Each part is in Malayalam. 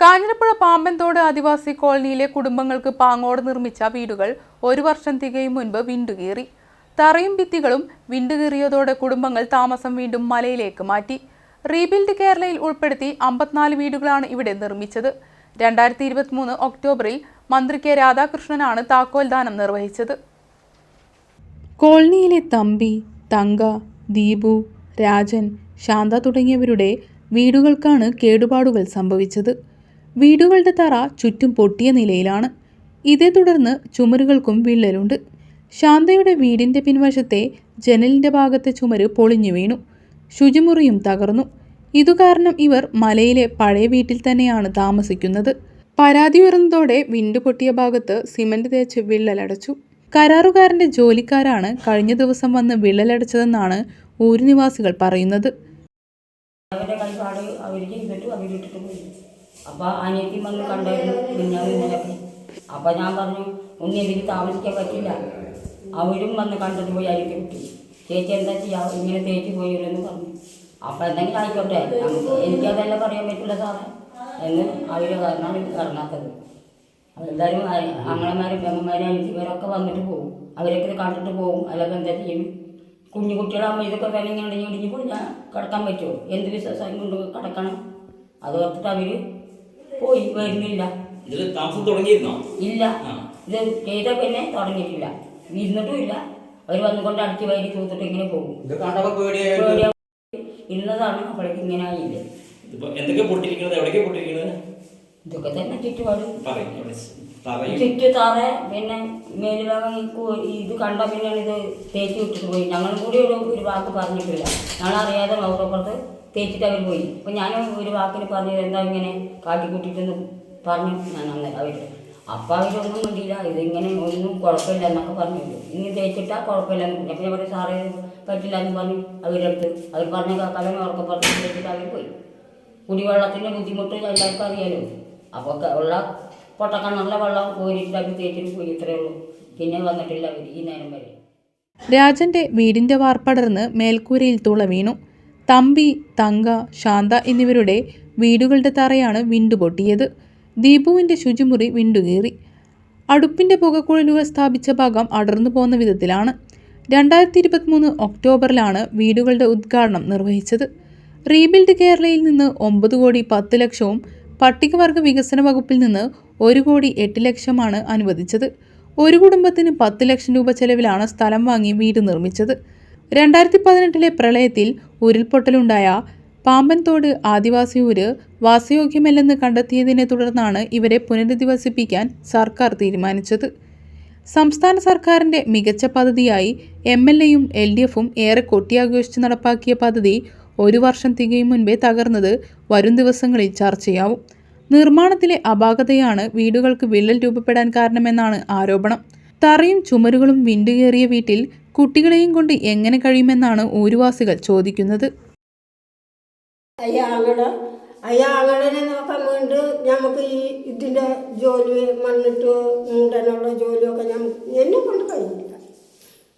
കാഞ്ഞിരപ്പുഴ പാമ്പൻതോട് ആദിവാസി കോളനിയിലെ കുടുംബങ്ങൾക്ക് പാങ്ങോട് നിർമ്മിച്ച വീടുകൾ ഒരു വർഷം തികയും മുൻപ് വിണ്ടുകീറി. തറയും ഭിത്തികളും വിണ്ടുകീറിയതോടെ കുടുംബങ്ങൾ താമസം വീണ്ടും മലയിലേക്ക് മാറ്റി. റീബിൽഡ് കേരളയിൽ ഉൾപ്പെടുത്തി അമ്പത്തിനാല് വീടുകളാണ് ഇവിടെ നിർമ്മിച്ചത്. രണ്ടായിരത്തി ഇരുപത്തിമൂന്ന് ഒക്ടോബറിൽ മന്ത്രി കെ രാധാകൃഷ്ണനാണ് താക്കോൽ ദാനം നിർവഹിച്ചത്. കോളനിയിലെ തമ്പി തങ്ക ദീപു രാജൻ ശാന്ത തുടങ്ങിയവരുടെ വീടുകൾക്കാണ് കേടുപാടുകൾ സംഭവിച്ചത്. വീടുകളുടെ തറ ചുറ്റും പൊട്ടിയ നിലയിലാണ്. ഇതേ തുടർന്ന് ചുമരുകൾക്കും വിള്ളലുണ്ട്. ശാന്തയുടെ വീടിന്റെ പിൻവശത്തെ ജനലിന്റെ ഭാഗത്തെ ചുമര് പൊളിഞ്ഞു വീണു. ശുചിമുറിയും തകർന്നു. ഇതുകാരണം ഇവർ മലയിലെ പഴയ വീട്ടിൽ തന്നെയാണ് താമസിക്കുന്നത്. പരാതി ഉയർന്നതോടെ വിണ്ടു പൊട്ടിയ ഭാഗത്ത് സിമന്റ് തേച്ച് വിള്ളലടച്ചു. കരാറുകാരന്റെ ജോലിക്കാരാണ് കഴിഞ്ഞ ദിവസം വന്ന് വിള്ളലടച്ചതെന്നാണ് ഊരുനിവാസികൾ പറയുന്നത്. അവർക്ക് അപ്പോൾ അനിയത്തി വന്ന് കണ്ടായിരുന്നു പിന്നെ ഇന്നലൊക്കെ അപ്പോൾ ഞാൻ പറഞ്ഞു ഉണ്ണി എനിക്ക് താമസിക്കാൻ പറ്റില്ല. അവരും വന്ന് കണ്ടിട്ട് പോയി അരിക്ക് കിട്ടി. ചേച്ചി എന്താ ചെയ്യാ? ഇങ്ങനെ തേച്ച് പോയില്ലെന്ന് പറഞ്ഞു. അപ്പോൾ എന്തെങ്കിലും ആയിക്കോട്ടെ. എനിക്കതല്ല പറയാൻ പറ്റില്ല സാറേ. എന്ന് അവർ കാരണമാണ് ഇറങ്ങാത്തത് എല്ലാവരും അങ്ങളമാരും പെങ്ങന്മാരും അനിയത്തിമാരൊക്കെ വന്നിട്ട് പോകും അവരൊക്കെ കണ്ടിട്ട് പോകും അല്ലെങ്കിൽ എന്താ ചെയ്യും? കുഞ്ഞു കുട്ടികളാകുമ്പോൾ ഇതൊക്കെ വേണമെങ്കിൽ ഇങ്ങനെ ഇടിഞ്ഞ് ഇടിഞ്ഞ് പോയാൽ കിടക്കാൻ പറ്റുമോ? എന്ത് വിശ്വാസം കൊണ്ട് കിടക്കണം? അത് ഓർത്തിട്ട് അവർ പോയി. വരുന്നില്ല ഇതിൽ താമസം തുടങ്ങിയിരുന്നോ? ഇല്ല. ഇത് ചെയ്ത പിന്നെ തുടങ്ങിയിട്ടില്ല. ഇരുന്നിട്ടും ഇല്ല. അവർ വന്നുകൊണ്ട് അടിച്ച് വയറി തൂത്തിട്ട് ഇങ്ങനെ പോകും. ഇരുന്നതാണ്. അപ്പോഴേക്ക് ഇങ്ങനെ ആയില്ലേ. ഇതിപ്പോ എന്തൊക്കെ പൊട്ടിരിക്കുന്നത് എവിടേക്ക് പൊട്ടിരിക്കുന്നത് ഇതൊക്കെ തന്നെ ചുറ്റുപാട്. ചുറ്റു താറ പിന്നെ മേലുഭാഗം ഇത് കണ്ട പിന്നെയാണ് ഇത് തേച്ച് വിട്ടിട്ട് പോയി. ഞങ്ങൾ കൂടി ഒരു ഒരു വാക്ക് പറഞ്ഞിട്ടില്ല. ഞങ്ങളറിയാതെ മൗറപ്പുറത്ത് തേച്ചിട്ട് അവർ പോയി. അപ്പം ഞാൻ ഒരു വാക്കിന് പറഞ്ഞത് എന്താ ഇങ്ങനെ? കാട്ടിക്കൂട്ടിട്ടെന്ന് പറഞ്ഞു. ഞാൻ അന്നേരം അവരോട് അപ്പം അവരൊന്നും വേണ്ടിയില്ല ഇതിങ്ങനെ ഒന്നും കുഴപ്പമില്ല എന്നൊക്കെ പറഞ്ഞു. ഇനി തേച്ചിട്ടാൽ കുഴപ്പമില്ല പറഞ്ഞു. അപ്പം ഞാൻ പറഞ്ഞു സാറേ പറ്റില്ല എന്ന് പറഞ്ഞു അവരുടെ അടുത്ത്. അവർ പറഞ്ഞ കലം അവർക്ക് പറഞ്ഞു. തേച്ചിട്ട് അവർ പോയി. കുടിവെള്ളത്തിന്റെ ബുദ്ധിമുട്ട് എല്ലാവർക്കും അറിയാലോ. അപ്പോൾ ഉള്ള പൊട്ടക്കണ്ണുള്ള വെള്ളം കോരിയിട്ട് അവർ തേച്ചിട്ട് പോയി ഇത്രയേ ഉള്ളൂ. പിന്നെ വന്നിട്ടില്ല അവർ ഈ നേരം വരെ. രാജന്റെ വീടിന്റെ വാർപ്പടർന്ന് മേൽക്കൂരയിൽ തുള വീണു. തമ്പി തങ്ക ശാന്ത എന്നിവരുടെ വീടുകളുടെ തറയാണ് വിണ്ടു പൊട്ടിയത്. ദീപുവിന്റെ ശുചിമുറി വിണ്ടുകീറി അടുപ്പിന്റെ പുകക്കുഴലുകൾ സ്ഥാപിച്ച ഭാഗം അടർന്നു പോകുന്ന വിധത്തിലാണ്. രണ്ടായിരത്തി ഇരുപത്തിമൂന്ന് ഒക്ടോബറിലാണ് വീടുകളുടെ ഉദ്ഘാടനം നിർവഹിച്ചത്. റീബിൽഡ് കേരളയിൽ നിന്ന് ഒമ്പത് കോടി പത്ത് ലക്ഷവും പട്ടികവർഗ വികസന വകുപ്പിൽ നിന്ന് ഒരു കോടി എട്ട് ലക്ഷമാണ് അനുവദിച്ചത്. ഒരു കുടുംബത്തിന് പത്ത് ലക്ഷം രൂപ ചെലവിലാണ് സ്ഥലം വാങ്ങി വീട് നിർമ്മിച്ചത്. രണ്ടായിരത്തി പതിനെട്ടിലെ പ്രളയത്തിൽ ഉരുൾപൊട്ടലുണ്ടായ പാമ്പൻതോട് ആദിവാസി ഊര് വാസയോഗ്യമല്ലെന്ന് കണ്ടെത്തിയതിനെ തുടർന്നാണ് ഇവരെ പുനരധിവസിപ്പിക്കാൻ സർക്കാർ തീരുമാനിച്ചത്. സംസ്ഥാന സർക്കാരിന്റെ മികച്ച പദ്ധതിയായി എം എൽ എയും എൽ ഡി എഫും ഏറെ കൊട്ടിയാഘോഷിച്ച് നടപ്പാക്കിയ പദ്ധതി ഒരു വർഷം തികയും മുൻപേ തകർന്നത് വരും ദിവസങ്ങളിൽ ചർച്ചയാവും. നിർമ്മാണത്തിലെ അപാകതയാണ് വീടുകൾക്ക് വിള്ളൽ രൂപപ്പെടാൻ കാരണമെന്നാണ് ആരോപണം. തറയും ചുമരുകളും വിണ്ടുകേറിയ വീട്ടിൽ കുട്ടികളെയും കൊണ്ട് എങ്ങനെ കഴിയുമെന്നാണ് ഊരുവാസികൾ ചോദിക്കുന്നത്. അയാളെ നോക്കാൻ വേണ്ടി നമുക്ക് ഈ ഇതിന്റെ ജോലി മണ്ണിട്ട് മൂടാനുള്ള ജോലിയൊക്കെ നമുക്ക് എന്നെ കൊണ്ട് കഴിഞ്ഞില്ല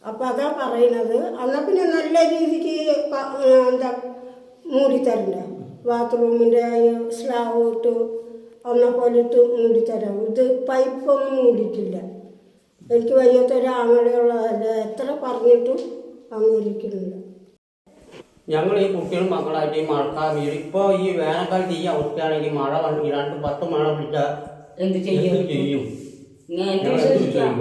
അപ്പം അതാ പറയണത്. എന്നാൽ പിന്നെ നല്ല രീതിക്ക് എന്താ മൂടിത്തരണ്ട. ബാത്റൂമിന്റെ സ്ലാവ് ഇട്ട് ഒന്നെ പോലെ ഇട്ട് മൂടിത്തരാം. ഇത് പൈപ്പൊന്നും മൂടിയിട്ടില്ല. എനിക്ക് വയ്യാത്ത ഒരു ആങ്ങളെയുള്ളതല്ല എത്ര പറഞ്ഞിട്ടും അംഗീകരിക്കുന്നില്ല ഞങ്ങൾ ഈ കുട്ടികളും മക്കളായിട്ട് ഈ മഴക്കാലം ഇപ്പോൾ ഈ വേനൽക്കാലത്ത് ഈ അവസ്ഥയാണെങ്കിൽ മഴ വന്ന് ഈ രണ്ട് പത്ത് മഴ പിടിച്ചാൽ എന്ത് ചെയ്യും? എന്ത് ചെയ്യും? എന്ത്